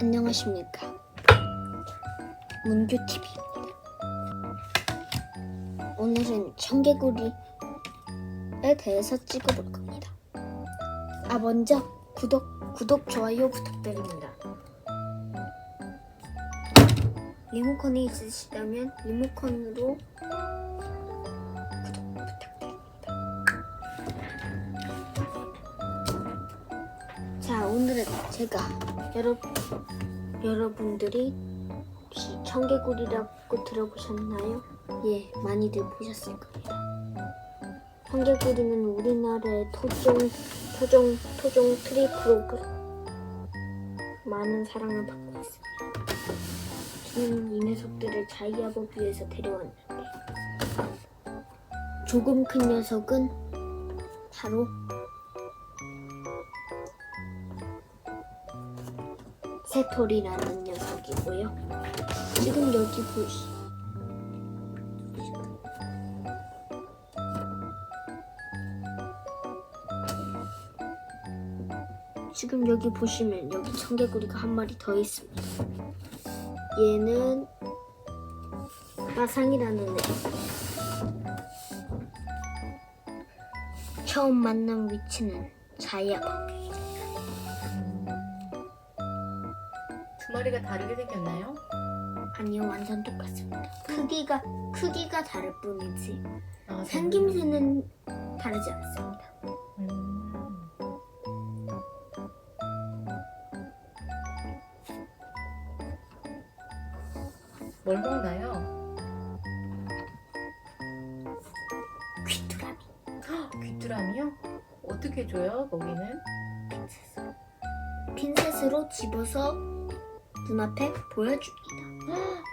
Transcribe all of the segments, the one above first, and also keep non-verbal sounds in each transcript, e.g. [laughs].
안녕하십니까. 문규TV입니다. 오늘은 청개구리에 대해서 찍어볼 겁니다. 아, 먼저 구독, 구독, 좋아요 부탁드립니다. 리모컨이 있으시다면 리모컨으로 구독 부탁드립니다. 자, 오늘은 제가 여러, 여러분들이 혹시 청개구리라고 들어보셨나요? 예, 많이들 보셨을 겁니다. 청개구리는 우리나라의 토종, 토종, 토종 트리프로그 많은 사랑을 받고 있습니다. 저는 이 녀석들을 자이아법 위에서 데려왔는데 조금 큰 녀석은 바로 새토리라는 녀석이고요. 지금 여기 보시. 지금 여기 보시면 여기 청개구리가 한 마리 더 있습니다. 얘는 마상이라는 애. 처음 만난 위치는 자야법. 두 마리가 다르게 생겼나요? 아니요, 완전 똑같습니다. 크기가 크기가 다를 뿐이지 아, 생김새는 다르지 않습니다. 음. 뭘 먹나요? 귀뚜라미. 헉, 귀뚜라미요? 어떻게 줘요? 거기는? 핀셋으로 집어서 눈앞에 보여줍니다.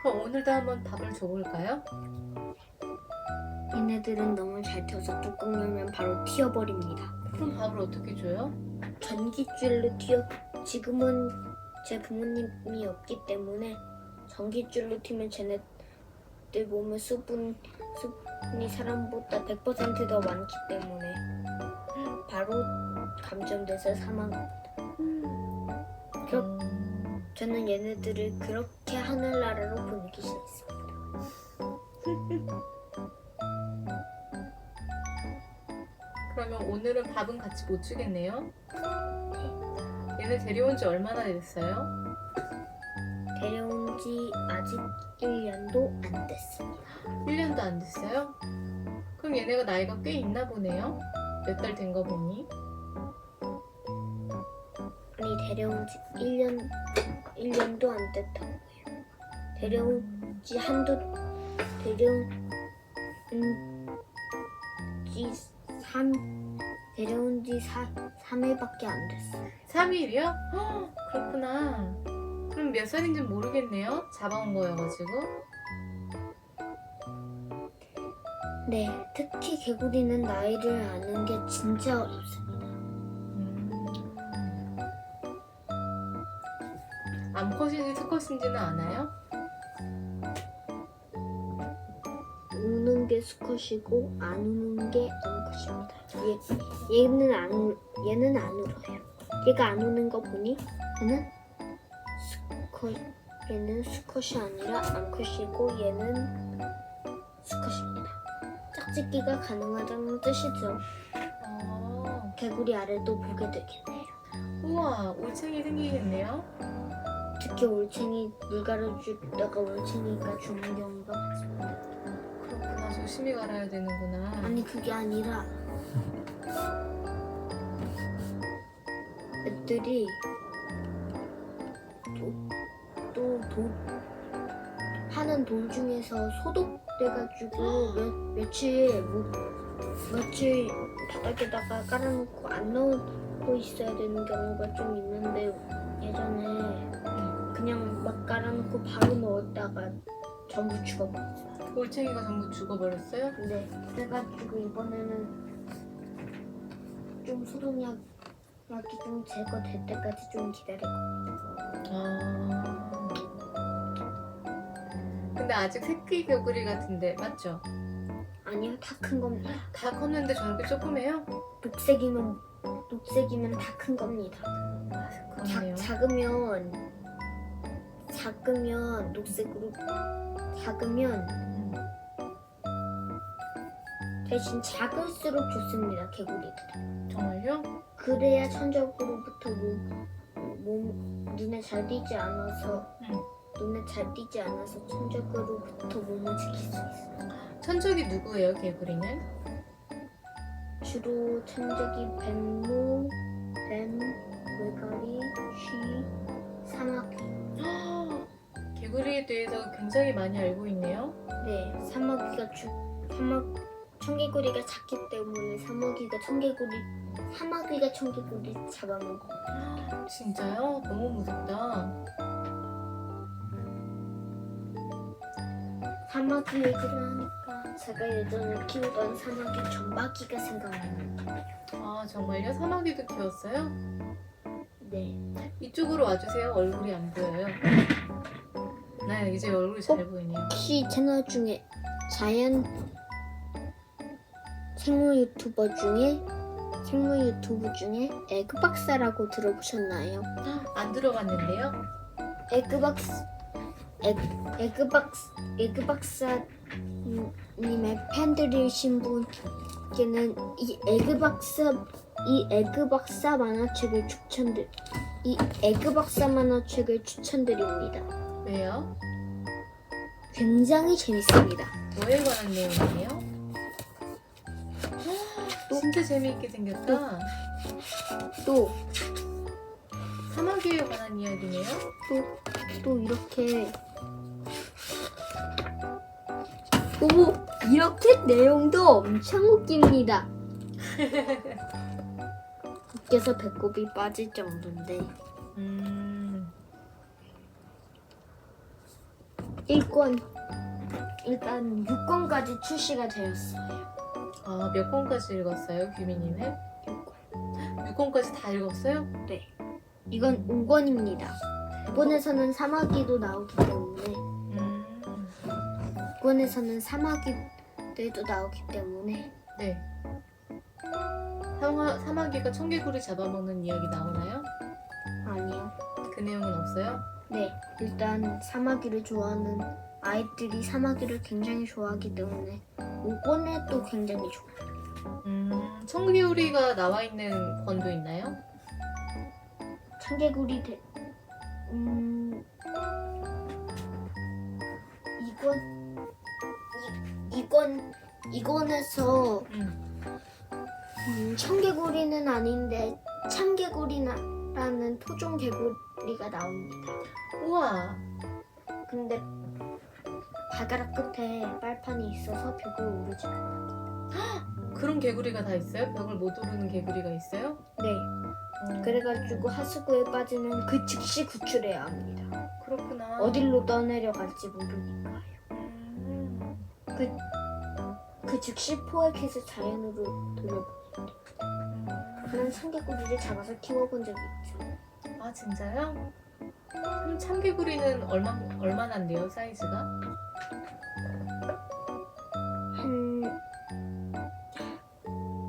그럼 오늘도 한번 밥을 줘볼까요? 얘네들은 너무 잘 튀어서 뚜껑 열면 바로 튀어버립니다. 그럼 밥을 어떻게 줘요? 전기줄로 튀어 지금은 제 부모님이 없기 때문에 전기줄로 튀면 쟤네들 몸에 수분 수분이 사람보다 100%더 많기 때문에 바로 감점돼서 사망합니다. 그렇 음, 저는 얘네들을 그렇게 하늘나라로 보내기 싫습니다. [laughs] 그러면 오늘은 밥은 같이 못 주겠네요? 얘네 데려온 지 얼마나 됐어요? 데려온 지 아직 1년도 안 됐습니다. 1년도 안 됐어요? 그럼 얘네가 나이가 꽤 있나 보네요? 몇 달 된 거 보니? 아니 데려온 지 1년 1년도 안 됐다고요. 데려온 지 한두 데려온 지 3, 데려온 지 4, 3일밖에 안 됐어요. 3일이요? 그렇구나. 그럼 몇 살인지 모르겠네요. 잡아온 거여가지고. 네, 특히 개구리는 나이를 아는 게 진짜 어렵습니다. 암컷인지 수컷인지는 아나요? 우는 게 수컷이고 안 우는 게 암컷입니다. 얘, 얘는 안 울- 얘는 안 울어요. 얘가 안 우는 거 보니 얘는 수컷 얘는 수컷이 아니라 암컷이고 얘는 수컷입니다. 짝짓기가 가능하다는 뜻이죠. 아, 개구리 알을 또 보게 되겠네요. 우와, 올챙이 생기겠네요. 특히 올챙이 물 가려주다가 올챙이가 죽는 경우가 많습니다. 그렇구나, 조심히 갈아야 되는구나. 아니 그게 아니라 애들이 또또 하는 돌 중에서 소독돼가지고 몇, 며칠 뭐, 며칠 바닥에다가 깔아놓고 안 넣고 있어야 되는 경우가 좀 있는데 예전에 그냥 막 깔아놓고 바로 넣었다가 전부 죽어버렸어요. 올챙이가 전부 죽어버렸어요? 네, 그래가지고 이번에는 좀 소독약 약이 좀 제거될 때까지 좀 기다리고 아. 근데 아직 새끼 개구리 같은데, 맞죠? 아니요 다 큰 겁니다. 다 컸는데 저렇게 조그매요? 녹색이면 녹색이면 다 큰 겁니다. 아, 작, 그렇네요. 작으면 작으면 녹색으로 작으면 음. 대신 작을수록 좋습니다 개구리들. 정말요? 그래야 천적으로부터 몸, 몸 눈에 잘 띄지 않아서 음. 눈에 잘 띄지 않아서 천적으로부터 몸을 지킬 수 있어요. 천적이 누구예요, 개구리는? 주로 천적이 뱀모, 뱀, 물갈이, 쉬, 사마귀. 개구리에 대해서 굉장히 많이 알고 있네요. 네, 사마귀가 주 사마 청개구리가 작기 때문에 사마귀가 청개구리 사마귀가 청개구리 잡아먹어. 진짜요? 너무 무섭다. 사마귀 얘기를 하니까 제가 예전에 키우던 사마귀 전바귀가 생각나요. 아, 정말요? 사마귀도 키웠어요? 네. 이쪽으로 와주세요. 얼굴이 안 보여요. 네, 이제 얼굴이 잘 보이네요. 혹시 채널 중에 자연 생물 유튜버 중에 생물 유튜브 중에 에그박사라고 들어보셨나요? 안 들어봤는데요? 에그박스 에, 에그박스 에그박사 님의 팬들이신 분께는 이 에그박사 이 에그박사 만화책을 추천드 이 에그박사 만화책을 추천드립니다. 왜요? 굉장히 재밌습니다. 뭐에 관한 내용이에요? 진짜 재미있게 생겼다. 또 사마귀에 관한 이야기네요. 또, 또 이렇게 오 이렇게 내용도 엄청 웃깁니다. [laughs] 웃겨서 배꼽이 빠질 정도인데 음, 1권 일단 6권까지 출시가 되었어요. 아, 몇 권까지 읽었어요, 규민이는? 6권까지 다 읽었어요? 네. 이건 5권입니다. 이권에서는 사마귀도 나오기 때문에 음, 이권에서는 사마귀들도 나오기 때문에 네. 사마, 사마귀가 청개구리 잡아먹는 이야기 나오나요? 아니요. 그 내용은 없어요? 네, 일단 사마귀를 좋아하는 아이들이 사마귀를 굉장히 좋아하기 때문에 5권에도 굉장히 좋아요. 음, 청개구리가 나와 있는 권도 있나요? 청개구리 대... 음... 이권... 이, 이권... 이권에서 음, 음, 청개구리는 아닌데 참개구리라는 토종 개구리 가 나옵니다. 우와, 근데 발가락 끝에 빨판이 있어서 벽을 오르지 않아요. 그런 개구리가 다 있어요? 벽을 못 오르는 개구리가 있어요? 네. 어, 그래가지고 하수구에 빠지면 그 즉시 구출해야 합니다. 그렇구나. 어딜로 떠내려갈지 모르니까요. 음, 그, 그 즉시 포획해서 자연으로 돌려보. 음. 난 청개구리를 잡아서 키워본 적이 있죠. 아 진짜요? 그럼 참개구리는 얼마 얼마나인데요 사이즈가? 한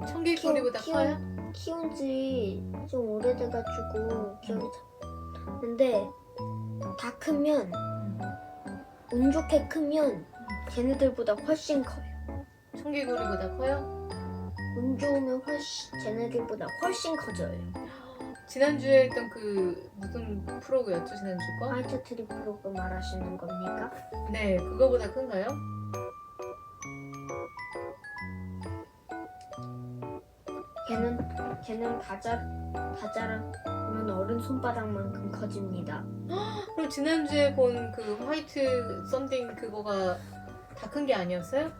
청개구리보다 키워- 커요? 키운 지 좀 오래돼가지고 기억이 잘. 근데 다 크면 음. 운 좋게 크면 걔네들보다 훨씬 커요. 청개구리보다 커요? 운 좋으면 훨씬 쟤네들보다 훨씬 커져요. 지난주에 했던 그 무슨 프로그였죠 지난주 거? 화이트 트리 프로그 말하시는 겁니까? 네 그거보다 큰가요? 걔는 걔는 다 자, 다 자라면 어른 손바닥만큼 커집니다. 그럼 지난주에 본 그 화이트 썬딩 그거가 다 큰 게 아니었어요?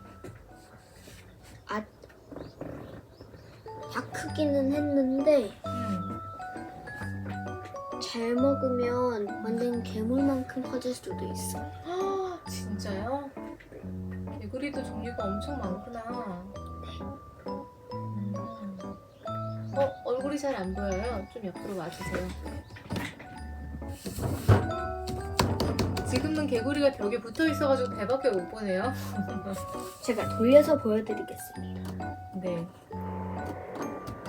다 크기는 했는데 음. 잘 먹으면 완전 괴물만큼 커질 수도 있어요. 아 진짜요? 개구리도 종류가 엄청 많구나. 음. 어 얼굴이 잘 안 보여요. 좀 옆으로 와주세요. 지금은 개구리가 벽에 붙어 있어가지고 배밖에 못 보네요. [laughs] 제가 돌려서 보여드리겠습니다. 네.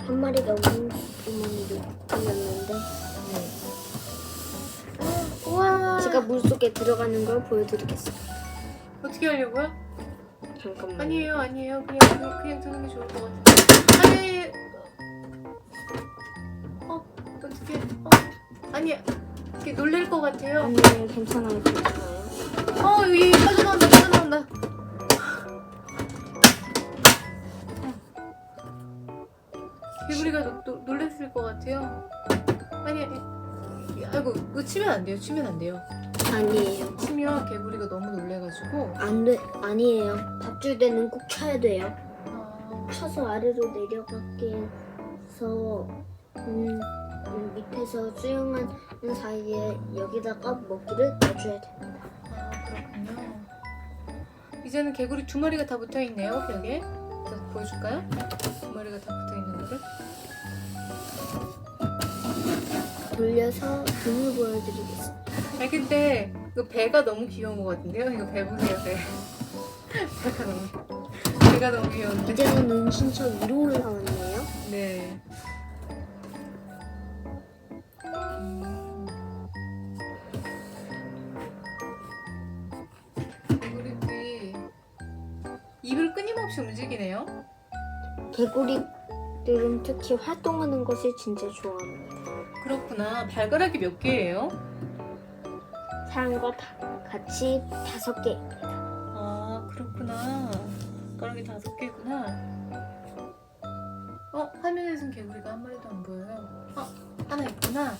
한 마리가 우는 주머니를 돌렸는데 네. 우와. 제가 물속에 들어가는 걸 보여드리겠습니다. 어떻게 하려고요? 잠깐만. 아니에요, 아니에요. 그냥 그냥, 그냥 두는 게 좋을 것 같은데. 아니. 어, 어떻게? 어, 아니. 이렇게 놀랄 것 같아요. 아니에요, 괜찮아요, 괜찮아요. 어, 여기 빠져나온다, 빠져나온다. 개구리가 노, 놀랬을 것 같아요. 아니, 아니. 아이고, 이거 치면 안 돼요. 치면 안 돼요. 아니에요. 치면 개구리가 너무 놀래가지고. 안 돼, 아니에요. 밧줄 때는 꼭 쳐야 돼요. 아, 쳐서 아래로 내려가게 해서 음, 음, 밑에서 수영하는 사이에 여기다가 먹이를 넣어줘야 됩니다. 아, 그렇군요. 이제는 개구리 두 마리가 다 붙어 있네요, 벽에. 자, 보여줄까요? 두 마리가 다 붙어 있는 거를. 돌려서 등을 보여드리겠습니다. 아, 근데 그 배가 너무 귀여운 것 같은데요? 이거 배 보세요, 배. 배가 [laughs] 너무, 배가 너무 귀여운데. 이제는 은신처 위로 올라왔네요. 네. 끊임없이 움직이네요. 개구리들은 특히 활동하는 것을 진짜 좋아합니다. 그렇구나. 발가락이 몇 개예요? 사람과 다 같이 다섯 개. 아, 그렇구나. 발가락이 다섯 개구나. 어, 화면에선 개구리가 한 마리도 안 보여요. 아, 하나 있구나.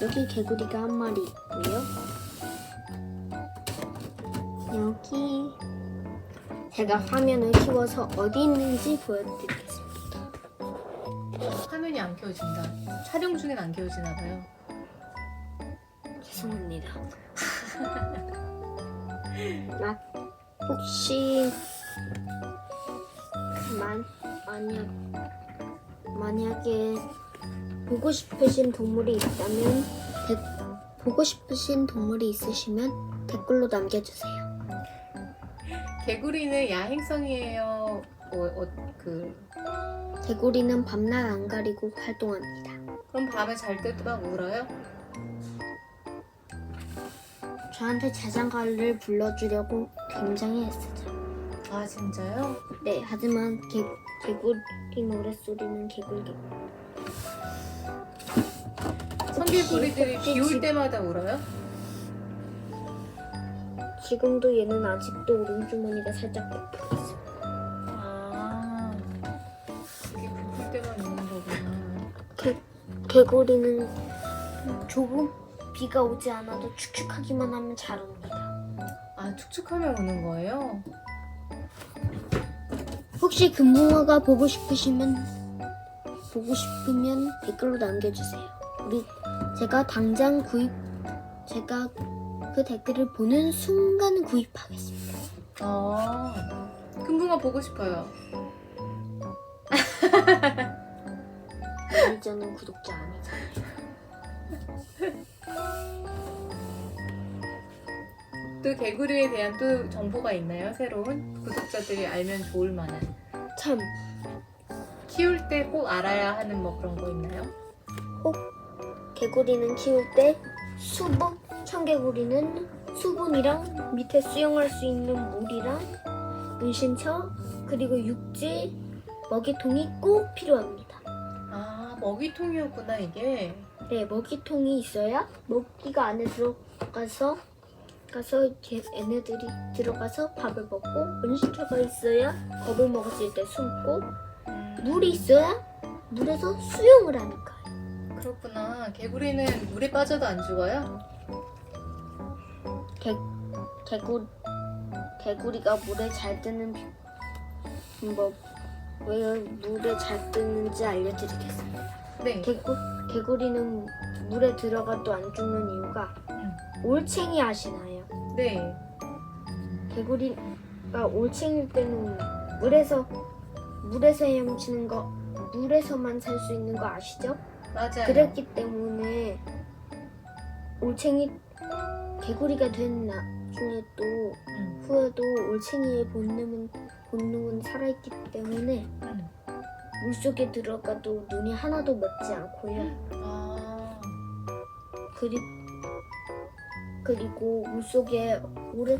여기 개구리가 한 마리 있고요. 여기 제가 화면을 키워서 어디 있는지 보여드리겠습니다. 화면이 안 켜진다. 촬영 중엔 안 켜지나 봐요. 죄송합니다. [laughs] 나 혹시 만 만약 만약에 보고 싶으신 동물이 있다면 데, 보고 싶으신 동물이 있으시면 댓글로 남겨주세요. 개구리는 야행성이에요. 어, 어, 그 개구리는 밤낮 안 가리고 활동합니다. 그럼 밤에 잘 때도 막 울어요? 저한테 자장가를 불러주려고 굉장히 애쓰죠. 아 진짜요? 네, 하지만 개, 개구리 노랫소리는 개굴개굴. 성개구리들이 비올 지- 때마다 울어요? 지금도 얘는 아직도 오른주머니가 살짝 부풀어 있어요. 아 그게 부풀 때만 우는 거구나. 개, 개구리는 조금 비가 오지 않아도 축축하기만 하면 잘 옵니다. 아 축축하면 우는 거예요? 혹시 금붕어가 보고 싶으시면 보고 싶으면 댓글로 남겨주세요. 우리 제가 당장 구입 제가 그 댓글을 보는 순간 구입하겠습니다. 아 금붕어 보고 싶어요. [laughs] 저는 구독자 아니잖아요. 또 개구리에 대한 또 정보가 있나요? 새로운 구독자들이 알면 좋을 만한 참 키울 때 꼭 알아야 하는 뭐 그런 거 있나요? 개구리는 키울 때 수분 청개구리는 수분이랑 밑에 수영할 수 있는 물이랑 은신처 그리고 육지 먹이통이 꼭 필요합니다. 아 먹이통이었구나 이게. 네, 먹이통이 있어야 먹이가 안에 들어가서 가서 걔- 얘네들이 들어가서 밥을 먹고 은신처가 있어야 겁을 먹었을 때 숨고 음, 물이 있어야 물에서 수영을 하니까요. 그렇구나. 개구리는 물에 빠져도 안 죽어요? 개, 개구, 개구리가 물에 잘 뜨는 방법 왜 물에 잘 뜨는지 알려드리겠습니다. 네. 개구, 개구리는 물에 들어가도 안 죽는 이유가 음. 올챙이 아시나요? 네. 개구리가 올챙일 때는 물에서 물에서 헤엄치는 거 물에서만 살 수 있는 거 아시죠? 맞아요. 그랬기 때문에 올챙이 개구리가 된 나중에 또 음, 후에도 올챙이의 본능은 본능은 살아있기 때문에 음. 물속에 들어가도 눈이 하나도 맵지 않고요. 아, 그리, 그리고 물속에 오래,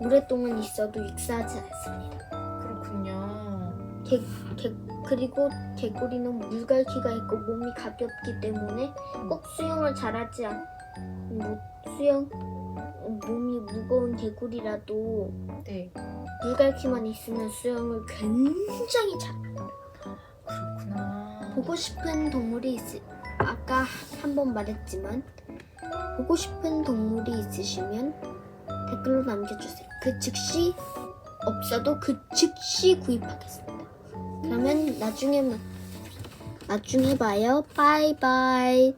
오랫동안 있어도 익사하지 않습니다. 그렇군요. 개, 개, 그리고 개구리는 물갈퀴가 있고 몸이 가볍기 때문에 꼭 수영을 잘하지 않, 뭐, 수영, 몸이 무거운 개구리라도 네, 물갈퀴만 있으면 수영을 굉장히 잘합니다. 그렇구나. 보고 싶은 동물이 있으 아까 한 번 말했지만 보고 싶은 동물이 있으시면 댓글로 남겨주세요. 그 즉시 없어도 그 즉시 구입하겠습니다. 그러면 나중에 마- 나중에 봐요. 바이바이.